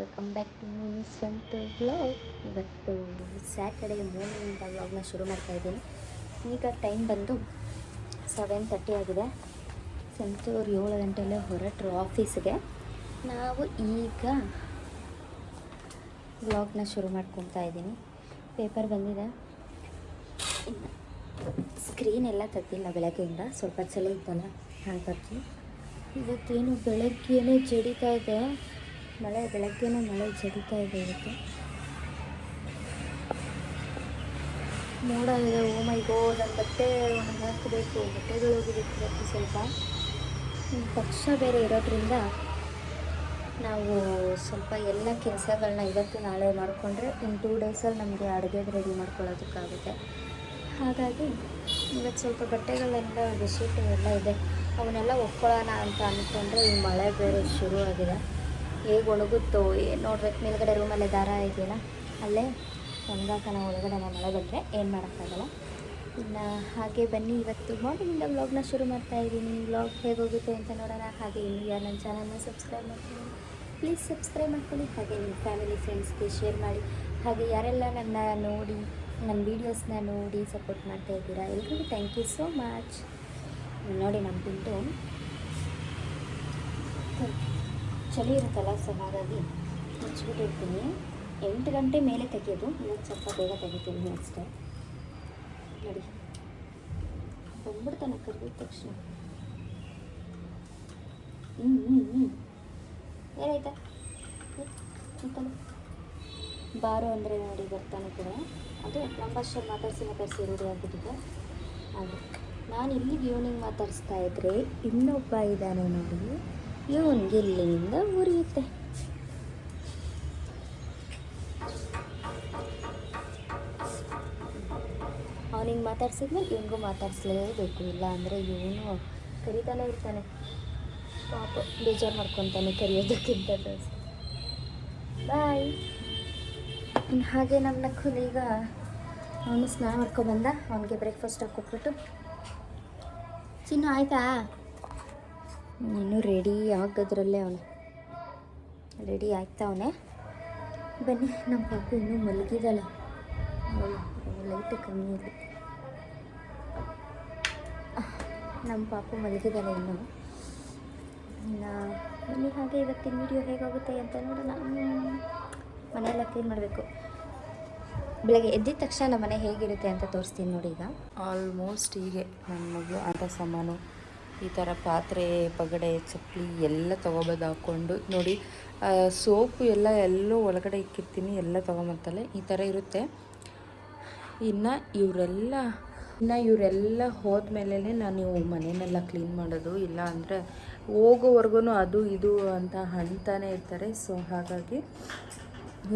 Welcome back to ಸ್ವಂತ blog ಇವತ್ತು Saturday morning ವ್ಲಾಗ್ನ ಶುರು ಮಾಡ್ತಾ ಇದ್ದೀನಿ. ಈಗ ಟೈಮ್ ಬಂದು ಸೆವೆನ್ ತರ್ಟಿ ಆಗಿದೆ. ಸಂತೂರು ಏಳು ಗಂಟೆಯಲ್ಲೇ ಹೊರಟರು ಆಫೀಸ್ಗೆ ನಾವು ಈಗ ವ್ಲಾಗ್ನ ಶುರು ಮಾಡ್ಕೊತಾ ಇದ್ದೀನಿ. ಪೇಪರ್ ಬಂದಿದೆ. ಸ್ಕ್ರೀನ್ ಎಲ್ಲ ತತ್ತಿಲ್ಲ ಬೆಳಗ್ಗೆಯಿಂದ. ಸ್ವಲ್ಪ ಚಲೋ ಇತ್ತಲ್ಲ, ಹಾಗಾಗಿ ಇವತ್ತೇನು ಬೆಳಗ್ಗೆನೇ ಜಡಿತಾ ಇದೆ. ಮಳೆ, ಬೆಳಗ್ಗೆನೇ ಮಳೆ ಜಡಿತಾ ಇದೆ ಇವತ್ತು ಮೋಡ ಇದೆ. ಓ ಮೈ ಗೋ ನನ್ನ ಬಟ್ಟೆ ಒಣಗಿ ಹಾಕಬೇಕು. ಬಟ್ಟೆಗಳು ಹೋಗಿಬೇಕು ಸ್ವಲ್ಪ. ಪಕ್ಷ ಬೇರೆ ಇರೋದ್ರಿಂದ ನಾವು ಸ್ವಲ್ಪ ಎಲ್ಲ ಕೆಲಸಗಳನ್ನ ಇವತ್ತು ನಾಳೆ ಮಾಡಿಕೊಂಡ್ರೆ ಇನ್ನು ಟೂ ಡೇಸಲ್ಲಿ ನಮಗೆ ಅಡುಗೆದು ರೆಡಿ ಮಾಡ್ಕೊಳ್ಳೋದಕ್ಕಾಗುತ್ತೆ. ಹಾಗಾಗಿ ಇವತ್ತು ಸ್ವಲ್ಪ ಬಟ್ಟೆಗಳೆಲ್ಲ ಬೆಡ್ಶೀಟ್ ಎಲ್ಲ ಇದೆ. ಅವನ್ನೆಲ್ಲ ಒಪ್ಕೊಳ್ಳೋಣ ಅಂತ ಅಂದ್ಕೊಂಡ್ರೆ ಈ ಮಳೆ ಬೇರೆ ಶುರು ಆಗಿದೆ ಹೇಗೆ ಒಣಗುತ್ತೋ ನೋಡ್ಬೇಕು? ಮೇಲ್ಗಡೆ ರೂಮಲ್ಲೇ ದಾರ ಇದೆಯಲ್ಲ, ಅಲ್ಲೇ ಒಣಗಾಕನ ಒಳಗಡೆ ನಾನು ಬಂದರೆ ಏನು ಮಾಡೋಕ್ಕಾಗಲ್ಲ. ಇನ್ನು ಹಾಗೆ ಬನ್ನಿ, ಇವತ್ತು ಮಾರ್ನಿಂಗಿಂದ ವ್ಲಾಗ್ನ ಶುರು ಮಾಡ್ತಾ ಇದ್ದೀನಿ. ವ್ಲಾಗ್ ಹೇಗೆ ಹೋಗುತ್ತೆ ಅಂತ ನೋಡೋಣ. ಹಾಗೆ ಇನ್ನು ಯಾರು ನನ್ನ ಚಾನಲ್ನ ಸಬ್ಸ್ಕ್ರೈಬ್ ಮಾಡ್ತೀನಿ ಪ್ಲೀಸ್ ಸಬ್ಸ್ಕ್ರೈಬ್ ಮಾಡ್ಕೊಳ್ಳಿ. ಹಾಗೆ ನಿಮ್ಮ ಫ್ಯಾಮಿಲಿ ಫ್ರೆಂಡ್ಸ್ಗೆ ಶೇರ್ ಮಾಡಿ. ಹಾಗೆ ಯಾರೆಲ್ಲ ನನ್ನ ನೋಡಿ, ನನ್ನ ವೀಡಿಯೋಸ್ನ ನೋಡಿ ಸಪೋರ್ಟ್ ಮಾಡ್ತಾ ಇದ್ದೀರಾ, ಎಲ್ರಿಗೂ ಥ್ಯಾಂಕ್ ಯು ಸೋ ಮಚ್ ನೋಡಿ ನಮ್ಮ ಪಿಂಟು ಚಳಿ ಇರುತ್ತಲ್ಲ ಸೊ ಹಾಗಾಗಿ ಮುಚ್ಚಿಬಿಟ್ಟಿರ್ತೀನಿ. ಎಂಟು ಗಂಟೆ ಮೇಲೆ ತೆಗೆಯೋದು ಇನ್ನೊಂದು ಸ್ವಲ್ಪ ಬೇಗ ತೆಗಿತೀನಿ ಅಷ್ಟೇ. ನೋಡಿ. ಬಂದ್ಬಿಡ್ತಾನೆ ಕರೆದಿದ ತಕ್ಷಣ. ಹ್ಞೂ ಹ್ಞೂ ಹ್ಞೂ ಏನಾಯ್ತಾ? ಬಾರು ಅಂದರೆ ನೋಡಿ ಬರ್ತಾನೆ ಕೂಡ. ಅದು ನಮ್ಮ ಭಾಷೆಯಲ್ಲಿ ಮಾತಾಡಿಸಿ ಮಾತಾಡಿಸಿ ರೂಢಿ ಆಗಿಬಿಟ್ಟಿದೆ. ಹಾಗೆ. ನಾನು ಇಲ್ಲಿಗೆ ಈವ್ನಿಂಗ್ ಮಾತಾಡಿಸ್ತಾ ಇದ್ದರೆ ಇನ್ನೊಬ್ಬ ಇದ್ದಾನೆ ನೋಡಿ. ಇವನಿಗೆ ಇಲ್ಲಿಂದ ಉರಿಯುತ್ತೆ ಅವನಿಗೆ ಮಾತಾಡ್ಸಿದ್ಮೇಲೆ ಇವನಿಗೂ ಮಾತಾಡಿಸ್ಲೇಬೇಕು ಇಲ್ಲ ಅಂದರೆ ಇವನು ಕರಿತಾನೆ ಇರ್ತಾನೆ. ಪಾಪ ಬೇಜಾರು ಮಾಡ್ಕೊತಾನೆ ಕರಿಯೋದಕ್ಕಿಂತ ಬಾಯ್ ಇನ್ನು ಹಾಗೆ ನಮ್ಮ ನಕ್ಕುಲ್ ಈಗ ಅವನು ಸ್ನಾನ ಮಾಡ್ಕೊಬಂದ ಅವನಿಗೆ ಬ್ರೇಕ್ಫಾಸ್ಟ್ ಹಾಕ್ಕೊಟ್ಬಿಟ್ಟು ಚಿನ್ನ, ಆಯ್ತಾ? ಇನ್ನೂ ರೆಡಿ ಆಗೋದ್ರಲ್ಲೇ ಅವನು. ರೆಡಿ ಆಗ್ತಾ ಅವನೇ? ಬನ್ನಿ, ನಮ್ಮ ಪಾಪು ಇನ್ನೂ ಮಲಗಿದಳೆ ಲೈಟ್ ಕಮ್ಮಿ ಇದೆ. ನಮ್ಮ ಪಾಪು ಮಲಗಿದಳೆ ಇನ್ನು. ಇನ್ನು ಬನ್ನಿ ಹಾಗೆ ಇವತ್ತಿನ ವಿಡಿಯೋ ಹೇಗಾಗುತ್ತೆ ಅಂತ ನೋಡೋಣ. ಮನೆಯೆಲ್ಲ ಕ್ಲೀನ್ ಮಾಡಬೇಕು. ಬೆಳಗ್ಗೆ ಎದ್ದಿದ ತಕ್ಷಣ ನಮ್ಮ ಮನೆ ಹೇಗಿರುತ್ತೆ ಅಂತ ತೋರಿಸ್ತೀನಿ ನೋಡಿ ಈಗ. ಆಲ್ಮೋಸ್ಟ್ ಹೀಗೆ. ನನ್ನ ಮಗಳು ಆಟ ಸಾಮಾನು ಈ ಥರ ಪಾತ್ರೆ, ಪಗಡೆ, ಚಪ್ಪಲಿ ಎಲ್ಲ ತೊಗೊಬೋದು ಹಾಕ್ಕೊಂಡು ನೋಡಿ ಸೋಪು ಎಲ್ಲ ಎಲ್ಲೋ ಒಳಗಡೆ ಇಕ್ಕಿರ್ತೀನಿ, ಎಲ್ಲ ತೊಗೊಂಬತ್ತಲ್ಲೇ ಈ ಥರ ಇರುತ್ತೆ. ಇನ್ನು ಇವರೆಲ್ಲ ಇನ್ನು ಇವರೆಲ್ಲ ಹೋದ್ಮೇಲೆ ನಾನು ಮನೆಯನ್ನೆಲ್ಲ ಕ್ಲೀನ್ ಮಾಡೋದು, ಇಲ್ಲ ಅಂದರೆ ಹೋಗೋವರೆಗೂ ಅದು ಇದು ಅಂತ ಅಂತಾನೆ ಇರ್ತಾರೆ. ಸೊ, ಹಾಗಾಗಿ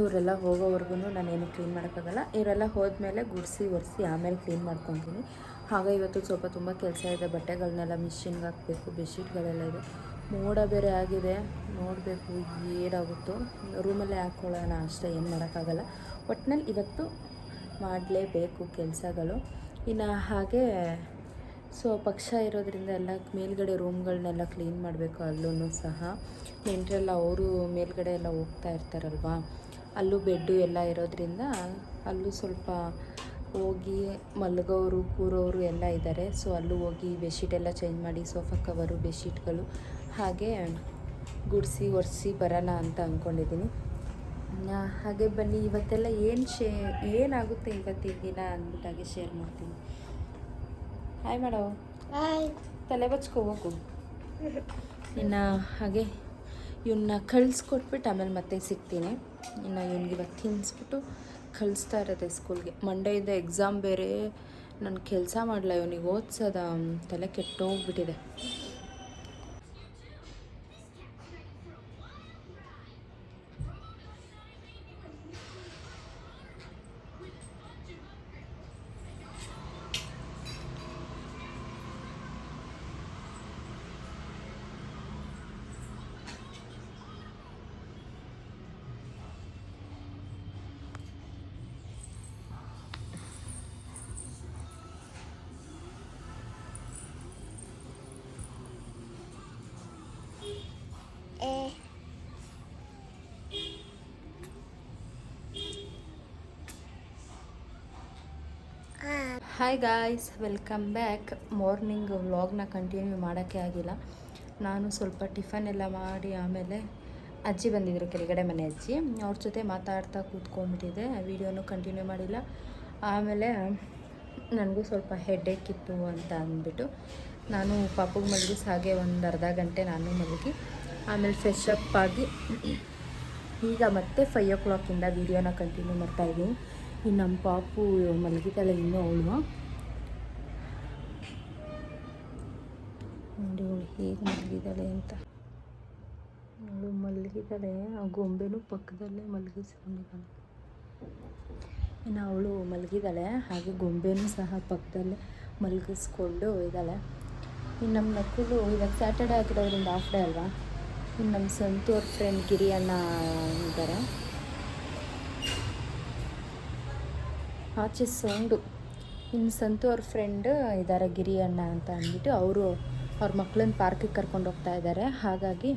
ಇವರೆಲ್ಲ ಹೋಗೋವರೆಗೂ ನಾನೇನು ಕ್ಲೀನ್ ಮಾಡೋಕ್ಕಾಗಲ್ಲ. ಇವರೆಲ್ಲ ಹೋದ್ಮೇಲೆ ಗುಡಿಸಿ ಒರೆಸಿ ಆಮೇಲೆ ಕ್ಲೀನ್ ಮಾಡ್ಕೊತೀನಿ. ಹಾಗೆ ಇವತ್ತು ಸ್ವಲ್ಪ ತುಂಬ ಕೆಲಸ ಇದೆ, ಬಟ್ಟೆಗಳನ್ನೆಲ್ಲ ಮಿಷಿನ್ಗೆ ಹಾಕಬೇಕು, ಬೆಡ್ಶೀಟ್ಗಳೆಲ್ಲ ಇದೆ. ಮೋಡ ಬೇರೆ ಆಗಿದೆ, ನೋಡಬೇಕು ಏನಾಗುತ್ತೋ. ರೂಮಲ್ಲೇ ಹಾಕ್ಕೊಳ್ಳೋಣ ಅಷ್ಟೇ, ಏನು ಮಾಡೋಕ್ಕಾಗಲ್ಲ. ಒಟ್ಟಿನಲ್ಲಿ ಇವತ್ತು ಮಾಡಲೇಬೇಕು ಕೆಲಸಗಳು. ಇನ್ನು ಹಾಗೆ, ಸೊ, ಪಕ್ಷ ಇರೋದ್ರಿಂದ ಎಲ್ಲ ಮೇಲ್ಗಡೆ ರೂಮ್ಗಳನ್ನೆಲ್ಲ ಕ್ಲೀನ್ ಮಾಡಬೇಕು ಅಲ್ಲೂ ಸಹ. ನೆಂಟರೆಲ್ಲ, ಅವರು ಮೇಲ್ಗಡೆ ಎಲ್ಲ ಹೋಗ್ತಾ ಇರ್ತಾರಲ್ವಾ? ಅಲ್ಲೂ ಬೆಡ್ಡು ಎಲ್ಲ ಇರೋದ್ರಿಂದ ಅಲ್ಲೂ ಸ್ವಲ್ಪ ಹೋಗಿ ಮಲಗೋರು ಕೂರೋರು ಎಲ್ಲ ಇದ್ದಾರೆ ಸೊ ಅಲ್ಲೂ ಹೋಗಿ ಬೆಡ್ಶೀಟ್ ಎಲ್ಲ ಚೇಂಜ್ ಮಾಡಿ ಸೋಫಾ ಕವರು ಬೆಡ್ಶೀಟ್ಗಳು ಹಾಗೆ ಗುಡಿಸಿ ಒರೆಸಿ ಬರೋಣ ಅಂತ ಅಂದ್ಕೊಂಡಿದ್ದೀನಿ ಹಾಗೆ ಬನ್ನಿ. ಇವತ್ತೆಲ್ಲ ಏನು ಶೇ ಏನಾಗುತ್ತೆ ಇವತ್ತಿನ ದಿನ ಅಂದ್ಬಿಟ್ಟು ಹಾಗೆ ಶೇರ್ ಮಾಡ್ತೀನಿ. ಹಾಯ್ ಮಾಡೋ ಹಾಯ್ ತಲೆ ಬಚ್ಕೋಬೇಕು ಇನ್ನು ಹಾಗೆ ಇವನ್ನ ಕಳಿಸ್ಕೊಟ್ಬಿಟ್ಟು ಆಮೇಲೆ ಮತ್ತೆ ಸಿಗ್ತೀನಿ. ಇನ್ನು ಇವನಿಗೆ ಇವತ್ತು ತಿನ್ನಿಸ್ಬಿಟ್ಟು ಕಳಿಸ್ತಾ ಇರೋದೆ ಸ್ಕೂಲ್ಗೆ. ಮಂಡೆಯಿಂದ ಎಕ್ಸಾಮ್ ಬೇರೆ ನಾನು ಕೆಲಸ ಮಾಡಲ್ಲ ಇವನಿಗೆ ಓದ್ಸೋದ ತಲೆ ಕೆಟ್ಟೋಗ್ಬಿಟ್ಟಿದೆ. Hi guys welcome back morning ವ್ಲಾಗ್ನ ಕಂಟಿನ್ಯೂ ಮಾಡೋಕ್ಕೆ ಆಗಿಲ್ಲ. ನಾನು ಸ್ವಲ್ಪ ಟಿಫನ್ ಎಲ್ಲ ಮಾಡಿ ಆಮೇಲೆ ಅಜ್ಜಿ ಬಂದಿದ್ದರು ಕೆಳಗಡೆ ಮನೆ ಅಜ್ಜಿ. ಅವ್ರ ಜೊತೆ ಮಾತಾಡ್ತಾ ಕೂತ್ಕೊಂಡ್ಬಿಟ್ಟಿದ್ದೆ. ವೀಡಿಯೋನು ಕಂಟಿನ್ಯೂ ಮಾಡಿಲ್ಲ. ಆಮೇಲೆ ನನಗೂ ಸ್ವಲ್ಪ ಹೆಡ್ಡೇಕ್ ಇತ್ತು ಅಂತ ಅಂದ್ಬಿಟ್ಟು ನಾನು ಪಾಪಗೆ ಮಲಗಿಸಿ ಹಾಗೆ ಒಂದು ಅರ್ಧ ಗಂಟೆ ನಾನು ಮಲಗಿ ಆಮೇಲೆ ಫ್ರೆಶ್ ಅಪ್ ಆಗಿ ಈಗ ಮತ್ತೆ ಫೈವ್ ಓ ಕ್ಲಾಕಿಂದ ವೀಡಿಯೋನ ಕಂಟಿನ್ಯೂ ಮಾಡ್ತಾ ಇದ್ದೀನಿ. ಇನ್ನು ನಮ್ಮ ಪಾಪು ಮಲಗಿದ್ದಾಳೆ ಇನ್ನೂ ಅವಳು. ನೋಡಿ ಅವಳು ಹೇಗೆ ಮಲಗಿದ್ದಾಳೆ ಅಂತ. ಅವಳು ಮಲಗಿದ್ದಾಳೆ, ಆ ಗೊಂಬೆನೂ ಪಕ್ಕದಲ್ಲೇ ಮಲಗಿಸ್ಕೊಂಡಿದ್ದಾಳೆ. ಇನ್ನು ಅವಳು ಮಲಗಿದ್ದಾಳೆ, ಹಾಗೆ ಗೊಂಬೆನೂ ಸಹ ಪಕ್ಕದಲ್ಲೇ ಮಲಗಿಸ್ಕೊಂಡು ಇದ್ದಾಳೆ. ಇನ್ನು ನಮ್ಮ ನಕ್ಕುಲು ಇವಾಗ ಸ್ಯಾಟರ್ಡೇ ಆಗಿರೋದ್ರಿಂದ ಆಫ್ ಡೇ ಅಲ್ವಾ? ಇನ್ನು ನಮ್ಮ ಸಂತು ಅವ್ರ ಫ್ರೆಂಡ್ ಗಿರಿಯಣ್ಣ ಇದ್ದಾರೆ. ಆಚೆ ಸೌಂಡು ಇನ್ನು ಸಂತು ಅವ್ರ ಫ್ರೆಂಡ್ ಇದ್ದಾರೆ ಗಿರಿ ಅಣ್ಣ ಅಂತ ಅಂದ್ಬಿಟ್ಟು ಅವರು ಅವ್ರ ಮಕ್ಕಳನ್ನ ಪಾರ್ಕಿಗೆ ಕರ್ಕೊಂಡು ಹೋಗ್ತಾ ಇದ್ದಾರೆ ಹಾಗಾಗಿ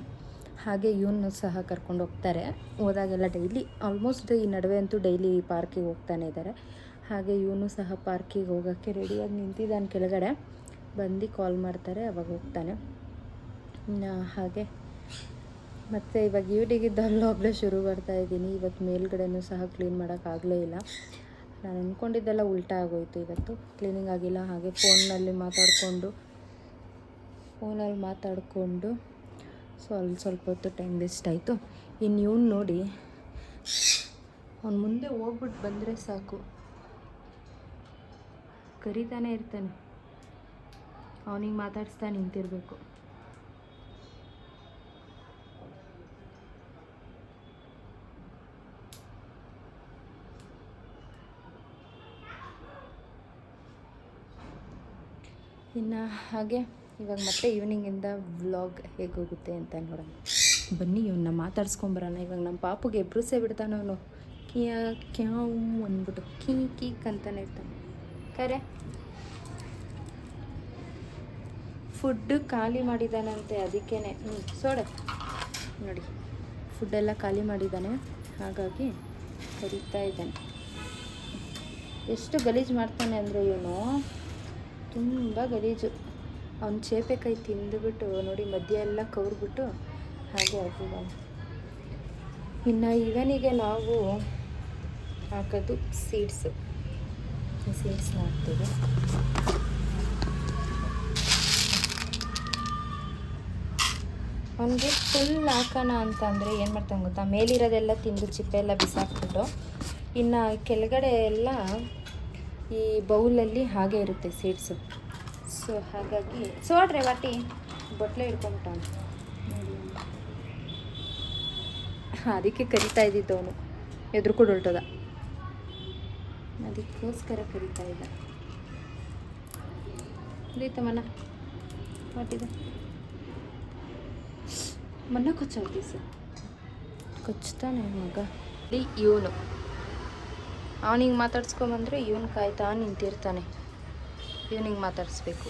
ಹಾಗೆ ಇವನು ಸಹ ಕರ್ಕೊಂಡು ಹೋಗ್ತಾರೆ. ಹೋದಾಗೆಲ್ಲ ಡೈಲಿ ಆಲ್ಮೋಸ್ಟ್ ಈ ನಡುವೆ ಅಂತೂ ಡೈಲಿ ಪಾರ್ಕಿಗೆ ಹೋಗ್ತಾನೆ ಇದ್ದಾರೆ ಹಾಗೆ ಇವನು ಸಹ ಪಾರ್ಕಿಗೆ ಹೋಗೋಕ್ಕೆ ರೆಡಿಯಾಗಿ ನಿಂತಿದ್ದಾನೆ ಕೆಳಗಡೆ. ಬಂದು ಕಾಲ್ ಮಾಡ್ತಾರೆ, ಅವಾಗ ಹೋಗ್ತಾನೆ. ಹಾಗೆ ಮತ್ತು ಇವಾಗ ಈವ್ನಿಂಗಿಂದ ಹೋಗಲೇ ಶುರು ಮಾಡ್ತಾ ಇದ್ದೀನಿ. ಇವತ್ತು ಮೇಲ್ಗಡೆನೂ ಸಹ ಕ್ಲೀನ್ ಮಾಡೋಕ್ಕಾಗಲೇ ಇಲ್ಲ. ನಾನು ಅಂದ್ಕೊಂಡಿದ್ದೆಲ್ಲ ಉಲ್ಟಾ ಆಗೋಯ್ತು ಇವತ್ತು. ಕ್ಲೀನಿಂಗ್ ಆಗಿಲ್ಲ, ಹಾಗೆ ಫೋನಲ್ಲಿ ಮಾತಾಡಿಕೊಂಡು ಫೋನಲ್ಲಿ ಮಾತಾಡಿಕೊಂಡು ಸೊ ಅಲ್ಲಿ ಸ್ವಲ್ಪ ಹೊತ್ತು ಟೈಮ್ ವೇಸ್ಟ್ ಆಯಿತು. ಇನ್ನು ಇವ್ನು ನೋಡಿ, ಅವ್ನು ಮುಂದೆ ಹೋಗ್ಬಿಟ್ಟು ಬಂದರೆ ಸಾಕು. ಕರಿತಾನೆ ಇರ್ತಾನೆ. ಅವನಿಗೆ ಮಾತಾಡಿಸ್ತಾ ನಿಂತಿರಬೇಕು. ಇನ್ನು ಹಾಗೆ ಇವಾಗ ಮತ್ತೆ ಈವ್ನಿಂಗಿಂದ ವ್ಲಾಗ್ ಹೇಗೋಗುತ್ತೆ ಅಂತ ನೋಡೋಣ. ಬನ್ನಿ ಇವನ್ನ ಮಾತಾಡ್ಸ್ಕೊಂಬರೋಣ ಇವಾಗ ನಮ್ಮ ಪಾಪುಗೆ ಎಬ್ರುಸೇ ಬಿಡ್ತಾನೆ ಅವನು. ಕಿಯ, ಕ್ಯಾವು ಅಂದ್ಬಿಟ್ಟು. ಕೀ, ಕೀಕ್ ಅಂತಾನೆ ಇರ್ತಾನೆ. ಕರೆ ಫುಡ್ ಖಾಲಿ ಮಾಡಿದ್ದಾನಂತೆ ಅದಕ್ಕೇನೆ. ಹ್ಞೂ ಸೋಡೆ. ನೋಡಿ ಫುಡ್ಡೆಲ್ಲ ಖಾಲಿ ಮಾಡಿದ್ದಾನೆ ಹಾಗಾಗಿ ಕರೀತಾ ಇದ್ದಾನೆ. ಎಷ್ಟು ಗಲೀಜು ಮಾಡ್ತಾನೆ ಅಂದರೆ ಇವನು? ತುಂಬ ಗಲೀಜು. ಅವ್ನ ಚೇಪೆ ಕೈ ತಿಂದುಬಿಟ್ಟು ನೋಡಿ ಮಧ್ಯ ಎಲ್ಲ ಕವ್ರ್ಬಿಟ್ಟು ಹಾಗೆ ಆಗಿದ್ದಾನೆ ಇನ್ನು ಇವನಿಗೆ ನಾವು ಹಾಕೋದು ಸೀಡ್ಸು ಸೀಡ್ಸ್ನ ಹಾಕ್ತೀವಿ. ಅವನಿಗೆ ಫುಲ್ ಹಾಕೋಣ ಅಂತಂದರೆ ಏನು ಮಾಡ್ತಾನೆ ಗೊತ್ತಾ? ಮೇಲಿರೋದೆಲ್ಲ ತಿಂದು ಚಿಪ್ಪೆ ಎಲ್ಲ ಬಿಸಾಕ್ಬಿಟ್ಟು ಇನ್ನು ಕೆಳಗಡೆ ಎಲ್ಲ ಈ ಬೌಲಲ್ಲಿ ಹಾಗೆ ಇರುತ್ತೆ ಸೀಡ್ಸು ಸೊ ಹಾಗಾಗಿ ಸೋಡ್ರೆ ವಾಟಿ ಬಟ್ಲೆ ಹಿಡ್ಕೊಂಬಿಟ್ಟು ಅದಕ್ಕೆ ಕರಿತಾ ಇದ್ದಿದ್ದು ಅವನು. ಎದ್ರು ಕೂಡ ಉಲ್ಟದ. ಅದಕ್ಕೋಸ್ಕರ ಕರಿತಾ ಇದ್ದ. ಇದೈತ ಮನ ವಾಟಿದೆ ಮನ್ನ ಸರ್ ಕೊಚ್ತಾನೆ ಮಗ. ಇವನು. ಅವನಿಗೆ ಮಾತಾಡ್ಸ್ಕೊಂಬಂದ್ರೆ ಇವನು ಕಾಯ್ತಾ ನಿಂತಿರ್ತಾನೆ. ಇವನಿಗೆ ಮಾತಾಡಿಸ್ಬೇಕು.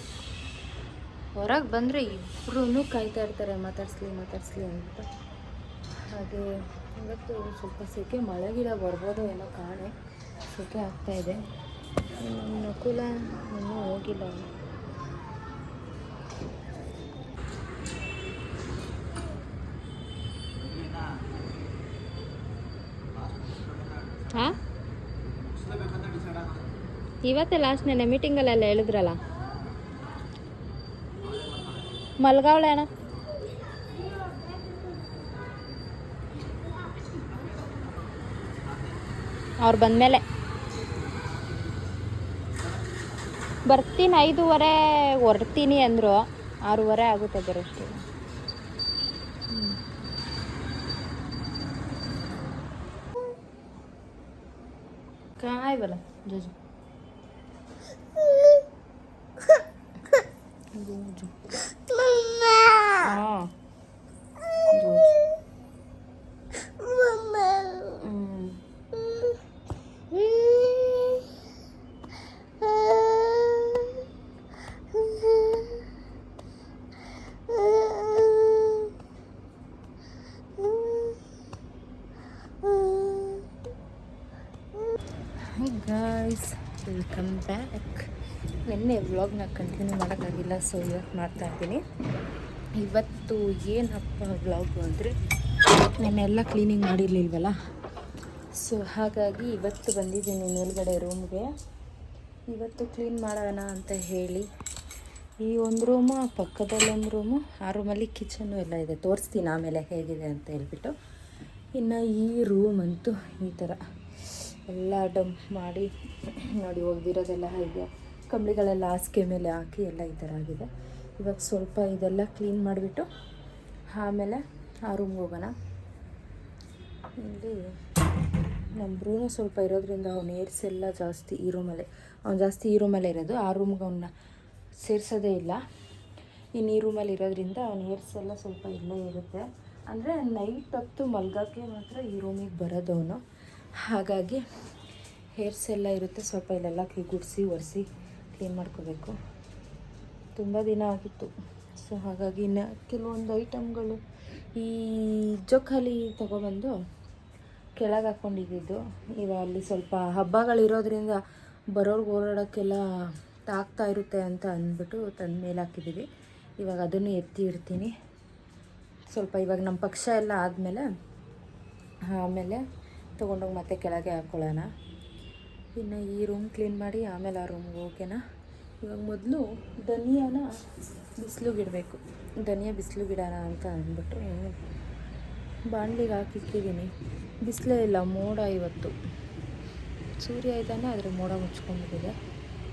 ಹೊರಗೆ ಬಂದರೆ ಇಬ್ಬರೂ ಕಾಯ್ತಾ ಇರ್ತಾರೆ, ಮಾತಾಡಿಸ್ಲಿ ಮಾತಾಡಿಸ್ಲಿ ಅಂತ. ಹಾಗೆ ಇವತ್ತು ಸ್ವಲ್ಪ ಸೆಕೆ ಮಳೆ ಗಿಡ ಬರ್ಬೋದು ಏನೋ ಕಾಣೆ. ಸೆಕೆ ಆಗ್ತಾಯಿದೆ ನಕುಲ ಇನ್ನೂ ಹೋಗಿಲ್ಲ ಅವನು ಹಾಂ ಇವತ್ತೇ ಲಾಸ್ಟ್ ನೆನೆ ಮೀಟಿಂಗಲ್ಲೆಲ್ಲ ಹೇಳಿದ್ರಲ್ಲ? ಮಲ್ಗಾವಳೆ ಅಣ್ಣ. ಅವ್ರು ಬಂದಮೇಲೆ. ಬರ್ತೀನಿ, ಐದೂವರೆ ಹೊರ್ತೀನಿ ಅಂದರು. ಆರೂವರೆ ಆಗುತ್ತೆ ಬರೋಷ್ಟು ಕಾಯ್ಬಲ್ಲ ಜೋಜು. ಜೋಜು ಹಾಂ ಜೋಜು ಹ್ಞೂ Hi guys, welcome back. ನಿನ್ನೆ ವ್ಲಾಗ್ನ ಕಂಟಿನ್ಯೂ ಮಾಡೋಕ್ಕಾಗಿಲ್ಲ ಸೊ ಇವತ್ತು ಮಾಡ್ತಾ ಇದ್ದೀನಿ. ಇವತ್ತು ಏನಪ್ಪ ವ್ಲಾಗು ಅಂದರೆ ನಾನೆಲ್ಲ ಕ್ಲೀನಿಂಗ್ ಮಾಡಿರಲಿಲ್ವಲ್ಲ? ಸೊ ಹಾಗಾಗಿ ಇವತ್ತು ಬಂದಿದ್ದೀನಿ ಮೇಲ್ಗಡೆ ರೂಮ್ಗೆ ಇವತ್ತು ಕ್ಲೀನ್ ಮಾಡೋಣ ಅಂತ ಹೇಳಿ. ಈ ಒಂದು ರೂಮು ಪಕ್ಕದಲ್ಲೊಂದು ರೂಮು ಆ ರೂಮಲ್ಲಿ ಕಿಚನ್ನು ಎಲ್ಲ ಇದೆ. ತೋರಿಸ್ತೀನಿ ಆಮೇಲೆ ಹೇಗಿದೆ ಅಂತ ಹೇಳ್ಬಿಟ್ಟು. ಇನ್ನು ಈ ರೂಮ್ ಅಂತೂ ಈ ಥರ ಎಲ್ಲ ಡಂಪ್ ಮಾಡಿ, ನೋಡಿ ಹೋಗ್ದಿರೋದೆಲ್ಲ ಹೇಗೆ? ಕಂಬಳಿಗಳೆಲ್ಲ ಹಾಸಿಗೆ ಮೇಲೆ ಹಾಕಿ ಎಲ್ಲ ಈ ಥರ ಆಗಿದೆ. ಇವಾಗ ಸ್ವಲ್ಪ ಇದೆಲ್ಲ ಕ್ಲೀನ್ ಮಾಡಿಬಿಟ್ಟು ಆಮೇಲೆ ಆ ರೂಮ್ಗೆ ಹೋಗೋಣ. ಇಲ್ಲಿ ನಮ್ಮ ರೂಮು ಸ್ವಲ್ಪ ಇರೋದ್ರಿಂದ ಅವ್ನು ಏರ್ಸ್ ಎಲ್ಲ ಜಾಸ್ತಿ ಈ ರೂಮಲ್ಲೇ ಅವ್ನು ಜಾಸ್ತಿ ಈ ರೂಮಲ್ಲೇ ಇರೋದು. ಆ ರೂಮ್ಗೆ ಅವನ್ನ ಸೇರಿಸೋದೇ ಇಲ್ಲ. ಇನ್ನು ಈ ರೂಮಲ್ಲಿ ಇರೋದ್ರಿಂದ ಅವ್ನ ಏರ್ಸ್ ಎಲ್ಲ ಸ್ವಲ್ಪ ಇಲ್ಲೇ ಇರುತ್ತೆ. ಅಂದರೆ ನೈಟ್ ಹೊತ್ತು ಮಲ್ಗೋಕ್ಕೆ ಮಾತ್ರ ಈ ರೂಮಿಗೆ ಬರೋದು ಅವನು. ಹಾಗಾಗಿ ಹೇರ್ಸ್ ಎಲ್ಲ ಇರುತ್ತೆ. ಸ್ವಲ್ಪ ಇಲ್ಲೆಲ್ಲ ಕೈ ಗುಡಿಸಿ ಒರೆಸಿ ಕ್ಲೀನ್ ಮಾಡ್ಕೋಬೇಕು. ತುಂಬ ದಿನ ಆಗಿತ್ತು. ಸೊ ಹಾಗಾಗಿ ಇನ್ನು ಕೆಲವೊಂದು ಐಟಮ್ಗಳು ಈ ಜೋಕಾಲಿ ತೊಗೊಬಂದು ಕೆಳಗೆ ಹಾಕ್ಕೊಂಡಿದ್ದು ಇವಾಗ ಅಲ್ಲಿ ಸ್ವಲ್ಪ ಹಬ್ಬಗಳಿರೋದ್ರಿಂದ ಬರೋರ್ಗೆ ಓಡಾಡೋಕ್ಕೆಲ್ಲ ತಾಗ್ತಾ ಇರುತ್ತೆ ಅಂತ ಅಂದ್ಬಿಟ್ಟು ತಂದು ಮೇಲೆ ಹಾಕಿದ್ದೀವಿ. ಇವಾಗ ಅದನ್ನು ಎತ್ತಿ ಇಡ್ತೀನಿ. ಸ್ವಲ್ಪ ಇವಾಗ ನಮ್ಮ ಪಕ್ಷ ಎಲ್ಲ ಆದಮೇಲೆ, ಆಮೇಲೆ ತೊಗೊಂಡೋಗಿ ಮತ್ತೆ ಕೆಳಗೆ ಹಾಕ್ಕೊಳ್ಳೋಣ ಇನ್ನು ಈ ರೂಮ್ ಕ್ಲೀನ್ ಮಾಡಿ ಆಮೇಲೆ ಆ ರೂಮ್ಗೆ ಓಕೆನಾ ಇವಾಗ ಮೊದಲು ಧನಿಯಾನ ಬಿಸಿಲುಗಿಡಬೇಕು ಧನಿಯಾ ಬಿಸಿಲುಗಿಡೋಣ ಅಂತ ಅಂದ್ಬಿಟ್ಟು ಬಾಣಲಿಗೆ ಹಾಕಿಕ್ಕಿದ್ದೀನಿ ಬಿಸಿಲೇ ಇಲ್ಲ, ಮೋಡ ಇವತ್ತು. ಸೂರ್ಯ ಇದ್ದಾನೆ, ಆದರೆ ಮೋಡ ಮುಚ್ಕೊಂಡ್ಬಿಟ್ಟಿದೆ.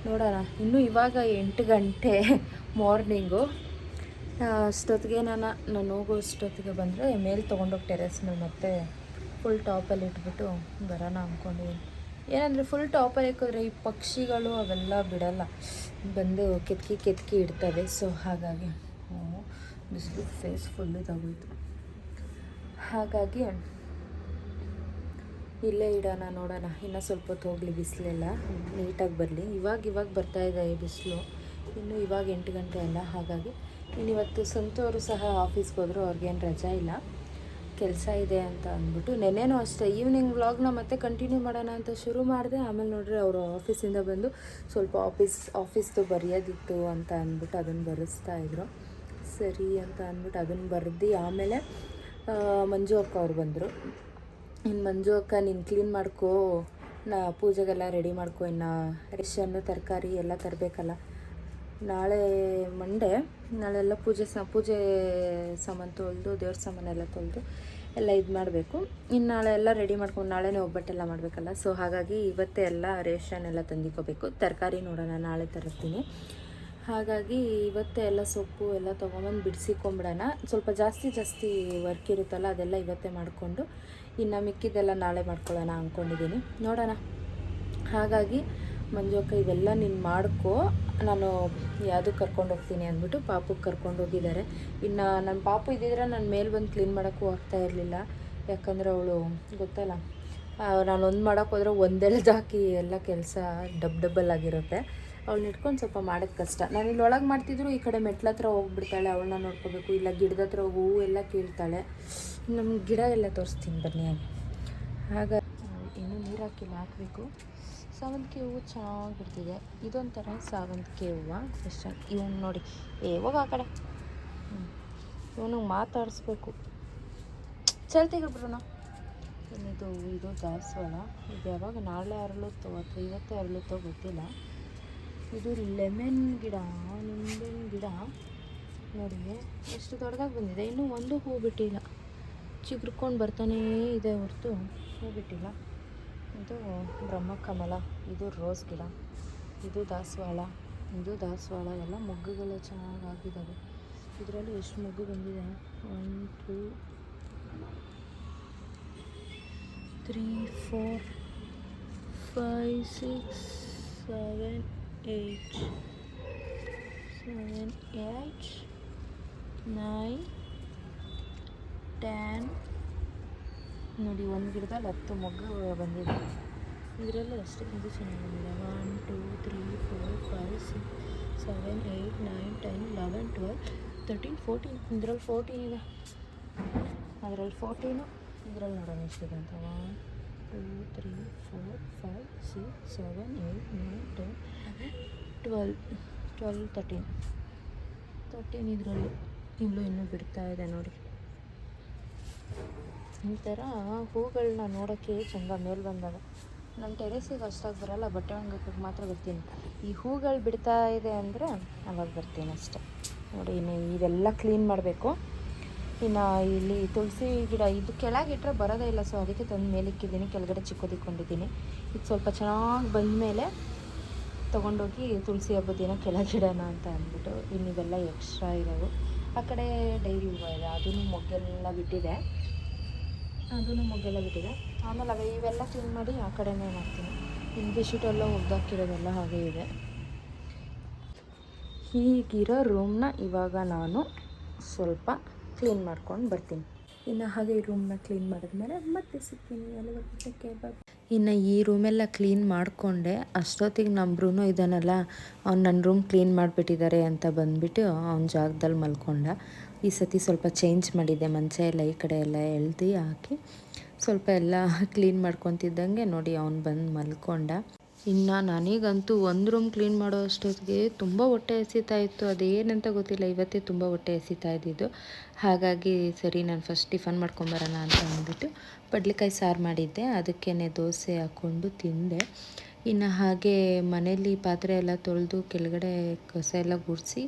ನೋಡೋಣ. ಇನ್ನೂ ಇವಾಗ ಎಂಟು ಗಂಟೆ ಮಾರ್ನಿಂಗು ಅಷ್ಟೊತ್ತಿಗೆ ನಾನು ನಾನು ಹೋಗೋ ಅಷ್ಟೊತ್ತಿಗೆ ಬಂದರೆ ಮೇಲೆ ತೊಗೊಂಡೋಗಿ ಟೆರೆಸ್ ಮೇಲೆ ಮತ್ತೆ ಫುಲ್ ಟಾಪಲ್ಲಿ ಇಟ್ಬಿಟ್ಟು ಬರೋಣ ಅಂದ್ಕೊಂಡಿದ್ದೀನಿ ಏನಂದರೆ ಫುಲ್ ಟಾಪಲ್ಲಿ ಇಕ್ಕಿದ್ರೆ ಈ ಪಕ್ಷಿಗಳು ಅವೆಲ್ಲ ಬಿಡಲ್ಲ. ಬಂದು ಕೆತ್ಕಿ ಕೆತ್ಕಿ ಇಡ್ತವೆ. ಸೊ ಹಾಗಾಗಿ ಬಿಸಿಲು ಫೇಸ್ ಫುಲ್ಲು ತಗೋಯ್ತು. ಹಾಗಾಗಿ, ಇಲ್ಲೇ ಇಡೋಣ, ನೋಡೋಣ. ಇನ್ನೂ ಸ್ವಲ್ಪ ಹೊತ್ತು ಹೋಗಲಿ, ಬಿಸಿಲೆಲ್ಲ ನೀಟಾಗಿ ಬರಲಿ. ಇವಾಗ ಇವಾಗ ಬರ್ತಾ ಇದೆ ಈ ಬಿಸಿಲು. ಇನ್ನು ಇವಾಗ ಎಂಟು ಗಂಟೆ ಅಲ್ಲ. ಹಾಗಾಗಿ, ಇನ್ನು ಇವತ್ತು ಸಂತೋರು ಸಹ ಆಫೀಸ್ಗೆ ಹೋದ್ರು, ಅವ್ರಿಗೇನು ರಜಾ ಇಲ್ಲ. ಕೆಲಸ ಇದೆ ಅಂತ ಅಂದ್ಬಿಟ್ಟು ನೆನ್ನೆನೂ ಅಷ್ಟೇ ಈವ್ನಿಂಗ್ ವ್ಲಾಗ್ನ ಮತ್ತೆ ಕಂಟಿನ್ಯೂ ಮಾಡೋಣ ಅಂತ ಶುರು ಮಾಡಿದೆ. ಆಮೇಲೆ ನೋಡ್ರಿ ಅವರು ಆಫೀಸಿಂದ ಬಂದು ಸ್ವಲ್ಪ ಆಫೀಸ್ ಆಫೀಸ್ದು ಬರೆಯೋದಿತ್ತು ಅಂತ ಅಂದ್ಬಿಟ್ಟು ಅದನ್ನು ಬರೆಸ್ತಾ ಇದ್ರು. ಸರಿ ಅಂತ ಅಂದ್ಬಿಟ್ಟು ಅದನ್ನು ಬರೆದು ಆಮೇಲೆ ಮಂಜು ಅಕ್ಕ ಅವ್ರು ಬಂದರು. ಇನ್ನು ಮಂಜು ಅಕ್ಕ, ನೀನು ಕ್ಲೀನ್ ಮಾಡ್ಕೋ, ನಾ ಪೂಜೆಗೆಲ್ಲ ರೆಡಿ ಮಾಡ್ಕೊ, ಇನ್ನು ರೇಷನ್ನು, ತರಕಾರಿ ಎಲ್ಲ ತರಬೇಕಲ್ಲ. ನಾಳೆ ಮಂಡೇ ನಾಳೆಲ್ಲ ಪೂಜೆ ಸ, ಪೂಜೆ ಸಾಮಾನು ತೊಳೆದು, ದೇವ್ರ ಸಾಮಾನೆಲ್ಲ ತೊಳೆದು ಎಲ್ಲ ಇದು ಮಾಡಬೇಕು. ಇನ್ನು ನಾಳೆ ಎಲ್ಲ ರೆಡಿ ಮಾಡ್ಕೊಂಡು ನಾಳೆನೇ ಒಬ್ಬಟ್ಟೆಲ್ಲ ಮಾಡಬೇಕಲ್ಲ. ಸೊ ಹಾಗಾಗಿ ಇವತ್ತೇ ಎಲ್ಲ ರೇಷನ್ ಎಲ್ಲ ತಂದಿಕೋಬೇಕು ತರಕಾರಿ ನೋಡೋಣ, ನಾಳೆ ತರಿಸ್ತೀನಿ ಹಾಗಾಗಿ ಇವತ್ತೇ ಎಲ್ಲ ಸೊಪ್ಪು ಎಲ್ಲ ತೊಗೊಂಬಂದು ಬಿಡಿಸಿಕೊಂಬಿಡೋಣ. ಸ್ವಲ್ಪ ಜಾಸ್ತಿ ಜಾಸ್ತಿ ವರ್ಕ್ ಇರುತ್ತಲ್ಲ, ಅದೆಲ್ಲ ಇವತ್ತೇ ಮಾಡಿಕೊಂಡು ಇನ್ನು ಮಿಕ್ಕಿದ್ದೆಲ್ಲ ನಾಳೆ ಮಾಡ್ಕೊಳ್ಳೋಣ ಅಂದ್ಕೊಂಡಿದ್ದೀನಿ ನೋಡೋಣ. ಹಾಗಾಗಿ ಮಂಜು ಅಕ್ಕ ಇವೆಲ್ಲ ನೀನು ಮಾಡ್ಕೋ. ನಾನು ಯಾವುದಕ್ಕೆ ಕರ್ಕೊಂಡು ಹೋಗ್ತೀನಿ ಅಂದ್ಬಿಟ್ಟು ಪಾಪುಗೆ ಕರ್ಕೊಂಡು ಹೋಗಿದ್ದಾರೆ ಇನ್ನು ನನ್ನ ಪಾಪು ಇದ್ದಿದ್ರೆ ನಾನು ಮೇಲೆ ಬಂದು ಕ್ಲೀನ್ ಮಾಡೋಕ್ಕೂ ಆಗ್ತಾ ಇರಲಿಲ್ಲ. ಯಾಕಂದರೆ ಅವಳು ಗೊತ್ತಲ್ಲ ನಾನು ಒಂದು ಮಾಡೋಕೆ ಹೋದ್ರೆ ಒಂದೆಳ್ದು ಹಾಕಿ ಎಲ್ಲ ಕೆಲಸ ಡಬ್ ಡಬ್ಬಲ್ ಆಗಿರುತ್ತೆ. ಅವಳನ್ನ ಇಟ್ಕೊಂಡು ಸ್ವಲ್ಪ ಮಾಡೋಕ್ಕೆ ಕಷ್ಟ. ನಾನು ಇಲ್ಲಿ ಒಳಗೆ ಮಾಡ್ತಿದ್ರು, ಈ ಕಡೆ ಮೆಟ್ಲ ಹತ್ರ ಹೋಗ್ಬಿಡ್ತಾಳೆ ಅವಳನ್ನ ನೋಡ್ಕೋಬೇಕು. ಇಲ್ಲ ಗಿಡದ ಹತ್ರ ಹೋಗಿ, ಹೂವು ಎಲ್ಲ ಕೀಳ್ತಾಳೆ. ನಮ್ಮ ಗಿಡ ಎಲ್ಲ ತೋರಿಸ್ತೀನಿ ಬನ್ನಿ ಹಾಗೆ. ಇನ್ನೂ ನೀರು ಹಾಕಿಲ್ಲ, ಹಾಕಬೇಕು. ಸಾವಂತಿಗೆ ಹೂವು ಚೆನ್ನಾಗಿರ್ತಿದೆ. ಇದೊಂಥರ ಸಾವಂತಿಗೆ ಹೂವು. ಎಷ್ಟು ಇವನು ನೋಡಿ. ಏ, ಹೋಗ ಆ ಕಡೆ. ಇವನಿಗೆ ಮಾತಾಡಿಸ್ಬೇಕು. ಚಲ್ತಿಗೆ ಬಿಡೋಣ ಇದು ಇದು ದಾಸವಾಳ ಇದು ಯಾವಾಗ ನಾಳೆ ಅರಳುತ್ತೋ ಅಥವಾ ಇವತ್ತೇ ಅರಳುತ್ತೋ ಗೊತ್ತಿಲ್ಲ. ಇದು ಲೆಮನ್ ಗಿಡ ನಿಂಬೆ ಗಿಡ. ನೋಡಿ, ಎಷ್ಟು ದೊಡ್ಡದಾಗಿ ಬಂದಿದೆ. ಇನ್ನೂ ಒಂದು ಹೂ ಬಿಟ್ಟಿಲ್ಲ. ಚಿಗುರ್ಕೊಂಡು ಬರ್ತಾನೇ ಇದೆ ಹೊರತು. ಹೂ ಬಿಟ್ಟಿಲ್ಲ. ಇದು ಬ್ರಹ್ಮಕಮಲ, ಇದು ರೋಸ್ ಗಿಡ, ಇದು ದಾಸವಾಳ ಇದು ದಾಸವಾಳ. ಎಲ್ಲ ಮೊಗ್ಗುಗಳು ಚೆನ್ನಾಗಿ ಆಗಿದ್ದಾವೆ ಇದರಲ್ಲಿ ಎಷ್ಟು ಮೊಗ್ಗು ಬಂದಿದೆ? One two three four five six seven eight seven eight nine ten ನೋಡಿ, ಒಂದು ಗಿಡದಲ್ಲಿ ಹತ್ತು ಮೊಗ್ಗು ಬಂದಿದೆ. ಇದರಲ್ಲಿ ಅಷ್ಟೇ ಇದು ಚೆನ್ನಾಗಿದೆ. One two three four five six seven eight nine ten eleven twelve thirteen fourteen ಇದರಲ್ಲಿ ಫೋರ್ಟೀನ್ ಇದೆ. ಅದರಲ್ಲಿ ಫೋರ್ಟೀನು ಇದರಲ್ಲಿ ನೋಡೋಣ ಎಷ್ಟಿದೆ ಅಂತ. One two three four five six seven eight nine ten twelve twelve thirteen thirteen ಇದರಲ್ಲಿ. ಇಲ್ಲೂ ಇನ್ನೂ ಬಿಡ್ತಾ ಇದೆ ನೋಡಿ. ಈ ಥರ ಹೂಗಳನ್ನ ನೋಡೋಕ್ಕೆ ಚಂದ ಮೇಲೆ ಬಂದಾಗ ನನ್ನ ಟೆರೆಸಿಗೆ ಅಷ್ಟಾಗಿ ಬರೋಲ್ಲ, ಬಟ್ಟೆ ಒಣಗಕ್ಕೆ ಮಾತ್ರ ಬರ್ತೀನಿ. ಈ ಹೂಗಳು ಬಿಡ್ತಾ ಇದೆ ಅಂದರೆ ಅವಾಗ ಬರ್ತೀನಿ ಅಷ್ಟೆ. ನೋಡಿ, ಇನ್ನು ಇವೆಲ್ಲ ಕ್ಲೀನ್ ಮಾಡಬೇಕು. ಇನ್ನು ಇಲ್ಲಿ ತುಳಸಿ ಗಿಡ, ಇದು ಕೆಳಗಿಟ್ರೆ ಬರೋದೇ ಇಲ್ಲ, ಸೊ ಅದಕ್ಕೆ ತಂದು ಮೇಲೆ ಇಕ್ಕಿದ್ದೀನಿ ಕೆಳಗಡೆ ಚಿಕ್ಕೋದಿಕ್ಕೊಂಡಿದ್ದೀನಿ. ಇದು ಸ್ವಲ್ಪ ಚೆನ್ನಾಗಿ ಬಂದ ಮೇಲೆ ತೊಗೊಂಡೋಗಿ ತುಳಸಿ ಹಬ್ಬದ ದಿನ ಕೆಳಗಿಡೋಣ ಅಂತ ಅಂದ್ಬಿಟ್ಟು ಇನ್ನು ಇವೆಲ್ಲ ಎಕ್ಸ್ಟ್ರಾ ಇರೋವು. ಆ ಕಡೆ ಡೈರಿ ಹೂವು ಇದೆ ಅದೂ ಮೊಗ್ಗೆಲ್ಲ ಬಿಟ್ಟಿದೆ. ಅದೂ ಮೊಗ್ಗೆಲ್ಲ ಬಿಟ್ಟಿದೆ. ಆಮೇಲೆ ಅವೆ ಇವೆಲ್ಲ ಕ್ಲೀನ್ ಮಾಡಿ ಆ ಕಡೆನೇ ಮಾಡ್ತೀನಿ. ಇನ್ನು ಬೆಡ್ಶೀಟ್ ಎಲ್ಲ ಒಗ್ದಾಕಿರೋದೆಲ್ಲ ಹಾಗೆ ಇದೆ. ಹೀಗಿರೋ ರೂಮ್ನ ಇವಾಗ ನಾನು ಸ್ವಲ್ಪ ಕ್ಲೀನ್ ಮಾಡ್ಕೊಂಡು ಬರ್ತೀನಿ. ಇನ್ನು ಹಾಗೆ ಈ ರೂಮ್ನ ಕ್ಲೀನ್ ಮಾಡಿದ್ಮೇಲೆ ಮತ್ತೆ ಸಿಗ್ತೀನಿ ಅಲ್ಲಿವರೆಗೆ ಇನ್ನು ಈ ರೂಮೆಲ್ಲ ಕ್ಲೀನ್ ಮಾಡಿಕೊಂಡೆ. ಅಷ್ಟೊತ್ತಿಗೆ ನಮ್ಮ ಇದ್ದಾನಲ್ಲ, ಅವ್ನು ನನ್ನ ರೂಮ್ ಕ್ಲೀನ್ ಮಾಡಿಬಿಟ್ಟಿದ್ದಾರೆ ಅಂತ ಬಂದುಬಿಟ್ಟು ಅವ್ನ ಜಾಗದಲ್ಲಿ ಮಲ್ಕೊಂಡ. ಈ ಸತಿ ಸ್ವಲ್ಪ ಚೇಂಜ್ ಮಾಡಿದ್ದೆ ಮಂಚ ಎಲ್ಲ ಈ ಕಡೆ ಎಲ್ಲ ಎಳ್ದು ಹಾಕಿ ಸ್ವಲ್ಪ ಎಲ್ಲ ಕ್ಲೀನ್ ಮಾಡ್ಕೊತಿದ್ದಂಗೆ ನೋಡಿ ಅವ್ನು ಬಂದು ಮಲ್ಕೊಂಡ. ಇನ್ನು ನನಗಂತೂ ಒಂದು ರೂಮ್ ಕ್ಲೀನ್ ಮಾಡೋ ಅಷ್ಟೊತ್ತಿಗೆ ತುಂಬ ಹೊಟ್ಟೆ ಹಸಿತಾ ಇತ್ತು. ಅದೇನಂತ ಗೊತ್ತಿಲ್ಲ. ಇವತ್ತೇ ತುಂಬ ಹೊಟ್ಟೆ ಹಸಿತಾ ಇದ್ದಿದ್ದು. ಹಾಗಾಗಿ ಸರಿ, ನಾನು ಫಸ್ಟ್ ಟಿಫನ್ ಮಾಡ್ಕೊಂಬರೋಣ ಅಂತ ಅಂದ್ಬಿಟ್ಟು ಬಡ್ಲಿಕಾಯಿ ಸಾರು ಮಾಡಿದ್ದೆ. ಅದಕ್ಕೇ ದೋಸೆ ಹಾಕ್ಕೊಂಡು ತಿಂದೆ. ಇನ್ನು ಹಾಗೆ ಮನೇಲಿ ಪಾತ್ರೆ ಎಲ್ಲ ತೊಳೆದು ಕೆಳಗಡೆ ಕಸ ಎಲ್ಲ ಗುಡಿಸಿ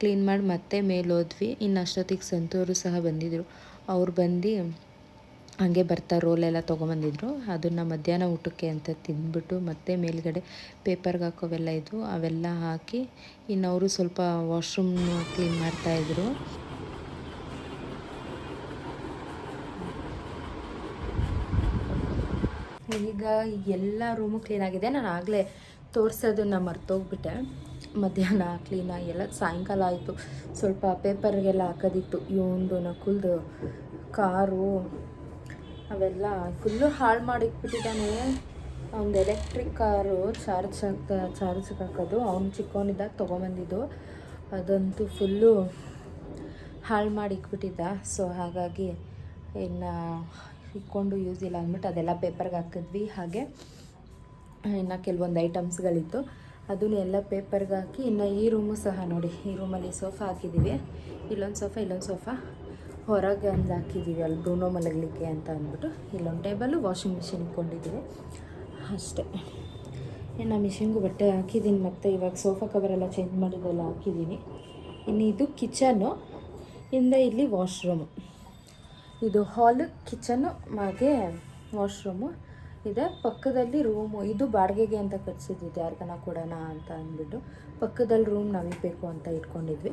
ಕ್ಲೀನ್ ಮಾಡಿ ಮತ್ತೆ ಮೇಲೆ ಹೋದ್ವಿ. ಇನ್ನು ಅಷ್ಟೊತ್ತಿಗೆ ಸಂತೂರು ಸಹ ಬಂದಿದ್ದರು ಅವ್ರು ಬಂದು ಹಾಗೆ ಬರ್ತಾ ರೋಲೆಲ್ಲ ತೊಗೊಂಬಂದಿದ್ರು. ಅದನ್ನು ಮಧ್ಯಾಹ್ನ ಊಟಕ್ಕೆ ಅಂತ ತಿಂದ್ಬಿಟ್ಟು ಮತ್ತೆ ಮೇಲ್ಗಡೆ ಪೇಪರ್ಗೆ ಹಾಕೋವೆಲ್ಲ ಇದ್ವು. ಅವೆಲ್ಲ ಹಾಕಿ ಇನ್ನು ಅವರು ಸ್ವಲ್ಪ ವಾಶ್ರೂಮ್ ಕ್ಲೀನ್ ಮಾಡ್ತಾಯಿದ್ರು ಈಗ ಎಲ್ಲ ರೂಮು ಕ್ಲೀನ್ ಆಗಿದೆ. ನಾನು ಆಗಲೇ ತೋರಿಸೋದನ್ನು ಮರ್ತೋಗ್ಬಿಟ್ಟೆ. ಮಧ್ಯಾಹ್ನ ಕ್ಲೀನಾಗಿ ಎಲ್ಲ, ಸಾಯಂಕಾಲ ಆಯಿತು. ಸ್ವಲ್ಪ ಪೇಪರ್ಗೆಲ್ಲ ಹಾಕೋದಿತ್ತು. ಇವೊಂದು ನಕುಲ್ದು ಕಾರು ಅವೆಲ್ಲ ಫುಲ್ಲು ಹಾಳು ಮಾಡಿಟ್ಬಿಟ್ಟಿದ್ದಾನೆ ಅವ್ನದು ಎಲೆಕ್ಟ್ರಿಕ್ ಕಾರು ಚಾರ್ಜ್ ಹಾಕ್ತಾ ಚಾರ್ಜ್ಗೆ ಹಾಕೋದು. ಅವ್ನು ಚಿಕ್ಕವನಿದ್ದಾಗ ತೊಗೊಂಬಂದಿದ್ದು. ಅದಂತೂ ಫುಲ್ಲು ಹಾಳು ಮಾಡಿ ಇಕ್ಬಿಟ್ಟಿದ್ದ ಸೊ ಹಾಗಾಗಿ ಇನ್ನು ಇಕ್ಕೊಂಡು ಯೂಸ್ ಇಲ್ಲ ಅಂದ್ಬಿಟ್ಟು ಅದೆಲ್ಲ ಪೇಪರ್ಗೆ ಹಾಕಿದ್ವಿ. ಹಾಗೆ ಇನ್ನು ಕೆಲವೊಂದು ಐಟಮ್ಸ್ಗಳಿತ್ತು ಅದನ್ನು ಎಲ್ಲ ಪೇಪರ್ಗೆ ಹಾಕಿ ಇನ್ನು ಈ ರೂಮು ಸಹ ನೋಡಿ. ಈ ರೂಮಲ್ಲಿ ಸೋಫಾ ಹಾಕಿದ್ದೀವಿ ಇಲ್ಲೊಂದು ಸೋಫಾ ಇಲ್ಲೊಂದು ಸೋಫಾ ಹೊರಗೆ ಒಂದು ಹಾಕಿದ್ದೀವಿ ಅಲ್ಲಿ ಡೋನೋ ಮಲಗಲಿಕ್ಕೆ ಅಂತ ಅಂದ್ಬಿಟ್ಟು. ಇಲ್ಲೊಂದು ಟೇಬಲ್ಲು ವಾಷಿಂಗ್ ಮಿಷಿನ್ ಇಟ್ಕೊಂಡಿದ್ದೀವಿ. ಅಷ್ಟೇ. ಇನ್ನು ಮಿಷಿನ್ಗೂ ಬಟ್ಟೆ ಹಾಕಿದ್ದೀನಿ ಮತ್ತು ಇವಾಗ ಸೋಫಾ ಕವರೆಲ್ಲ ಚೇಂಜ್ ಮಾಡಿದ್ದೆಲ್ಲ ಹಾಕಿದ್ದೀನಿ. ಇನ್ನು ಇದು ಕಿಚನ್ನು, ಹಿಂದೆ ಇಲ್ಲಿ ವಾಶ್ರೂಮು. ಇದು ಹಾಲು ಕಿಚನು ಹಾಗೆ ವಾಶ್ರೂಮು. ಇದೆ. ಪಕ್ಕದಲ್ಲಿ ರೂಮು ಇದು ಬಾಡಿಗೆಗೆ ಅಂತ ಕಟ್ಸಿದ್ದು ಯಾರಿಗಾನ ಕೊಡೋಣ ಅಂತ ಅಂದ್ಬಿಟ್ಟು ಪಕ್ಕದಲ್ಲಿ ರೂಮ್ ನಮಗೆ ಬೇಕು ಅಂತ ಇಟ್ಕೊಂಡಿದ್ವಿ.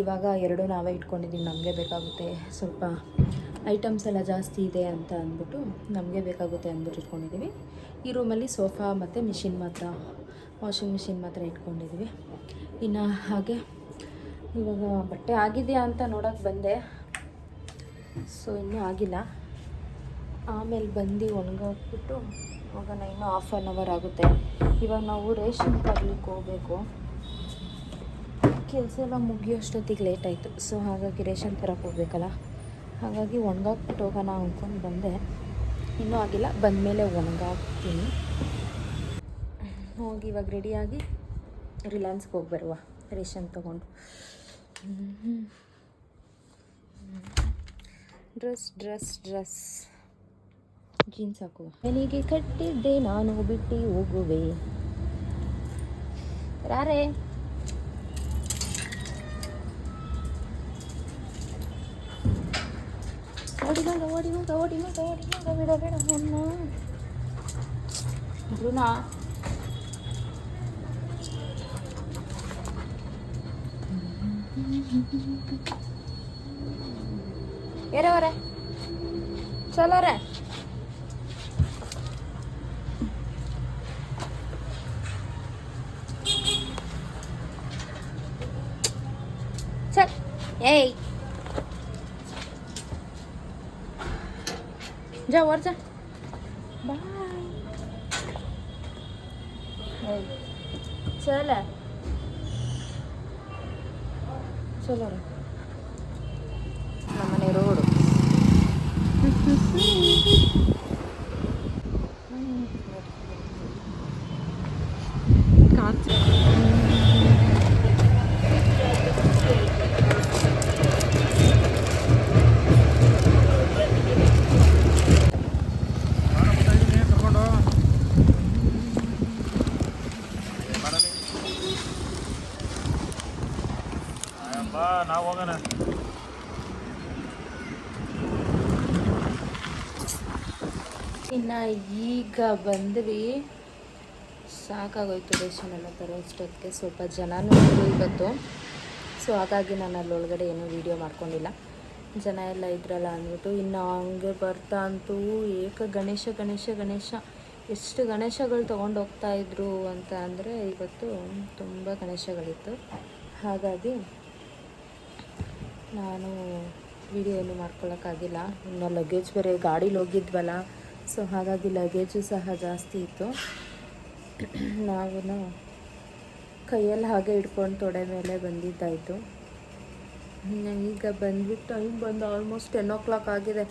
ಇವಾಗ ಎರಡು ನಾವೇ ಇಟ್ಕೊಂಡಿದ್ದೀವಿ. ನಮಗೆ ಬೇಕಾಗುತ್ತೆ ಸ್ವಲ್ಪ ಐಟಮ್ಸ್ ಎಲ್ಲ ಜಾಸ್ತಿ ಇದೆ ಅಂತ ಅಂದ್ಬಿಟ್ಟು ನಮಗೆ ಬೇಕಾಗುತ್ತೆ ಅಂದ್ಬಿಟ್ಟು ಇಟ್ಕೊಂಡಿದ್ದೀವಿ. ಈ ರೂಮಲ್ಲಿ ಸೋಫಾ ಮತ್ತು ಮಿಷಿನ್ ಮಾತ್ರ ವಾಷಿಂಗ್ ಮಿಷಿನ್ ಮಾತ್ರ ಇಟ್ಕೊಂಡಿದ್ವಿ ಇನ್ನು ಹಾಗೆ ಇವಾಗ ಬಟ್ಟೆ ಆಗಿದೆಯಾ ಅಂತ ನೋಡೋಕ್ಕೆ ಬಂದೆ. ಸೊ ಇನ್ನೂ ಆಗಿಲ್ಲ. ಆಮೇಲೆ ಬಂದು ಒಣಗಾಕ್ಬಿಟ್ಟು ಹೋಗೋಣ ಇನ್ನೂ ಹಾಫ್ ಆನ್ ಅವರ್ ಆಗುತ್ತೆ. ಇವಾಗ ನಾವು ರೇಷನ್ ತರ್ಲಿಕ್ಕೆ ಹೋಗಬೇಕು. ಕೆಲಸ ಎಲ್ಲ ಮುಗಿಯೋಷ್ಟೊತ್ತಿಗೆ ಲೇಟ್ ಆಯಿತು. ಸೊ ಹಾಗಾಗಿ ರೇಷನ್ ತರಕ್ಕೆ ಹೋಗ್ಬೇಕಲ್ಲ? ಹಾಗಾಗಿ ಒಣಗಾಕ್ಬಿಟ್ಟು ಹೋಗೋಣ ಅಂದ್ಕೊಂಡು ಬಂದೆ. ಇನ್ನೂ ಆಗಿಲ್ಲ. ಬಂದಮೇಲೆ ಒಣಗಾಕ್ತೀನಿ. ಹೋಗಿ ಇವಾಗ ರೆಡಿಯಾಗಿ ರಿಲಯನ್ಸ್ಗೆ ಹೋಗಿ ಬರುವ ರೇಷನ್ ತೊಗೊಂಡು. ಡ್ರೆಸ್ ಡ್ರೆಸ್ ಡ್ರೆಸ್ ಜೀನ್ಸ್ ಹಾಕುವ ಮನೆಗೆ ಕಟ್ಟಿದ್ದೆ, ನಾನು ಬಿಟ್ಟು ಹೋಗುವೆ. ರಾರೆ ಓಡಿ ಮಗ ಓಡಿ ಮಗ ಓಡಿ ಮಗ ಓಡಿ ಮಗ ಬಿಡ, ಬೇಡ ಅನ್ನ ಬ್ರುನಾ ಏರವರೆ? ಚಲೋ ರೇ ए जा वर जा बाय चल ಚಲೋ ರೀ ನಮ್ಮನೆ ರೋಡು ಈಗ ಬಂದ್ವಿ. ಸಾಕಾಗೋಯ್ತು ರೇಷನ್ ಎಲ್ಲ ತರೋಷ್ಟೊತ್ತಿಗೆ ಸ್ವಲ್ಪ ಜನನೂ ಇವತ್ತು. ಸೊ ಹಾಗಾಗಿ ನಾನು ಅಲ್ಲಿ ಒಳಗಡೆ ಏನೂ ವೀಡಿಯೋ ಮಾಡ್ಕೊಂಡಿಲ್ಲ. ಜನ ಎಲ್ಲ ಇದ್ರಲ್ಲ ಅಂದ್ಬಿಟ್ಟು, ಇನ್ನು ಹಂಗೆ ಬರ್ತಾ ಅಂತೂ ಏಕ ಗಣೇಶ ಗಣೇಶ ಗಣೇಶ. ಎಷ್ಟು ಗಣೇಶಗಳು ತೊಗೊಂಡು ಹೋಗ್ತಾ ಇದ್ರು ಅಂತ ಅಂದರೆ, ಇವತ್ತು ತುಂಬ ಗಣೇಶಗಳಿತ್ತು. ಹಾಗಾಗಿ ನಾನು ವೀಡಿಯೋ ಏನು ಮಾಡ್ಕೊಳ್ಳೋಕ್ಕಾಗಿಲ್ಲ ಇನ್ನು ಲಗೇಜ್ ಬೇರೆ ಗಾಡೀಲಿ ಹೋಗಿದ್ವಲ್ಲ. ಸೊ ಹಾಗಾಗಿ ಲಗೇಜು ಸಹ ಜಾಸ್ತಿ ಇತ್ತು. ನಾವು ಕೈಯಲ್ಲಿ ಹಾಗೆ ಇಟ್ಕೊಂಡು ತೊಡೆ ಮೇಲೆ ಬಂದಿದ್ದಾಯಿತು. ಈಗ ಬಂದ್ಬಿಟ್ಟು ಟೈಮ್ ಬಂದು ಆಲ್ಮೋಸ್ಟ್ ಟೆನ್ ಓ ಕ್ಲಾಕ್ ಆಗಿದೆ.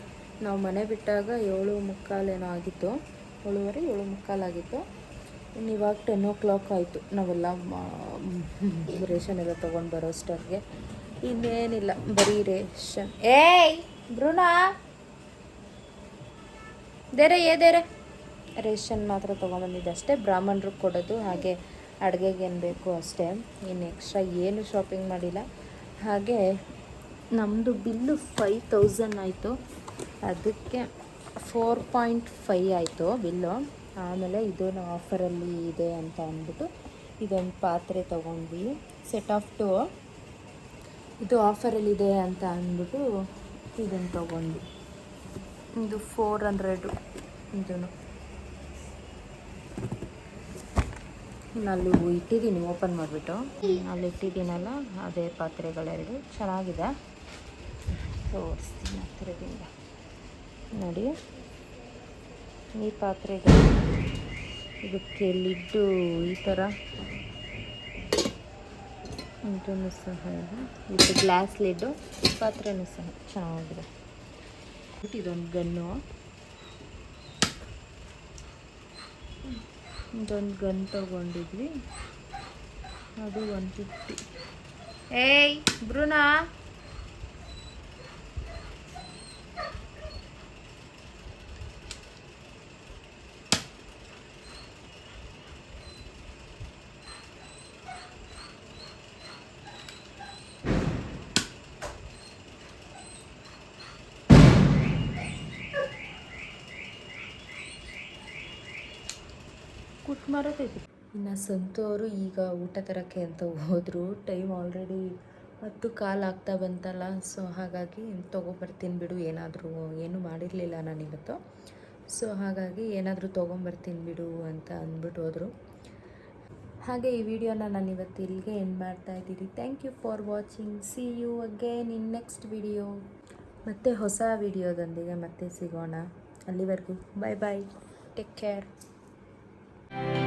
ನಾವು ಮನೆ ಬಿಟ್ಟಾಗ ಏಳು ಮುಕ್ಕಾಲೇನೋ ಆಗಿತ್ತು. ಏಳುವರೆ, ಏಳು ಮುಕ್ಕಾಲಾಗಿತ್ತು ಇನ್ನು ಇವಾಗ ಟೆನ್ ಓ ಕ್ಲಾಕ್ ಆಯಿತು. ನಾವೆಲ್ಲ ರೇಷನ್ ಎಲ್ಲ ತೊಗೊಂಡು ಬರೋಷ್ಟೊತ್ತಿಗೆ ಇನ್ನೇನಿಲ್ಲ, ಬರೀ ರೇಷನ್. ಏಯ್ ಬ್ರುನಾ ದೇರೆ, ಏ ದೇರೆ. ರೇಷನ್ ಮಾತ್ರ ತೊಗೊಂಬಂದಿದ್ದೆ ಅಷ್ಟೇ. ಬ್ರಾಹ್ಮಣರು ಕೊಡೋದು, ಹಾಗೆ ಅಡುಗೆಗೆ ಏನು ಬೇಕು ಅಷ್ಟೇ. ಇನ್ನು ಎಕ್ಸ್ಟ್ರಾ ಏನು ಶಾಪಿಂಗ್ ಮಾಡಿಲ್ಲ. ಹಾಗೆ ನಮ್ಮದು ಬಿಲ್ಲು ಫೈವ್ ತೌಸಂಡ್ ಆಯಿತು. ಅದಕ್ಕೆ ಫೋರ್ ಪಾಯಿಂಟ್ ಫೈ ಆಯಿತು ಬಿಲ್ಲು. ಆಮೇಲೆ ಇದು ಆಫರಲ್ಲಿ ಇದೆ ಅಂತ ಅಂದ್ಬಿಟ್ಟು ಇದೊಂದು ಪಾತ್ರೆ ತೊಗೊಂಡ್ವಿ. ಸೆಟ್ ಆಫ್ ಟು ಇದು ಆಫರಲ್ಲಿದೆ ಅಂತ ಅಂದ್ಬಿಟ್ಟು ಇದನ್ನು ತೊಗೊಂಡ್ವಿ. ಇದು ಫೋರ್ ಹಂಡ್ರೆಡು ಇದನ್ನು ಅಲ್ಲಿ ಇಟ್ಟಿದ್ದೀನಿ, ಓಪನ್ ಮಾಡಿಬಿಟ್ಟು. ಅಲ್ಲಿ ಇಟ್ಟಿದ್ದೀನಲ್ಲ, ಅದೇ ಪಾತ್ರೆಗಳೆರಡು. ಚೆನ್ನಾಗಿದೆ. ತೋರಿಸ್ತೀನಿ ಹತ್ತಿರದಿಂದ ನೋಡಿ. ಈ ಪಾತ್ರೆಗಳು ಇದಕ್ಕೆ ಲಿಡ್ಡು ಈ ಥರ. ಇದನ್ನು ಸಹ ಇದೆ. ಇದು ಗ್ಲಾಸ್ ಲಿಡ್ಡು, ಪಾತ್ರೆನೂ ಸಹ ಚೆನ್ನಾಗಿದೆ. ಇದೊಂದು ಗನ್ನು. ಇದೊಂದು ಗನ್ ತಗೊಂಡಿದ್ವಿ. ಅದು ಒನ್ ಫಿಫ್ಟಿ ಏಯ್ ಬ್ರುನಾ ಕುಟ್ ಮಾರೋದೈತಿ ಇನ್ನು ಸಂತು ಅವರು ಈಗ ಊಟ ತರೋಕ್ಕೆ ಅಂತ ಹೋದರು. ಟೈಮ್ ಆಲ್ರೆಡಿ ಹತ್ತು ಕಾಲು ಆಗ್ತಾ ಬಂತಲ್ಲ. ಸೊ ಹಾಗಾಗಿ ತೊಗೊಂಬರ್ತೀನಿ ಬಿಡು, ಏನಾದರೂ ಏನೂ ಮಾಡಿರಲಿಲ್ಲ ನಾನಿವತ್ತು. ಸೊ ಹಾಗಾಗಿ ಏನಾದರೂ ತೊಗೊಂಬರ್ತೀನಿ ಬಿಡು ಅಂತ ಅಂದ್ಬಿಟ್ಟು ಹೋದರು. ಹಾಗೆ ಈ ವಿಡಿಯೋನ ನಾನು ಇವತ್ತು ಇಲ್ಲಿಗೆ ಎಂಡ್ ಮಾಡ್ತಾ ಇದ್ದೀನಿ. Thank you for watching see you again in next video ಮತ್ತು ಹೊಸ ವಿಡಿಯೋದೊಂದಿಗೆ ಮತ್ತೆ ಸಿಗೋಣ. ಅಲ್ಲಿವರೆಗೂ bye bye take care Thank you.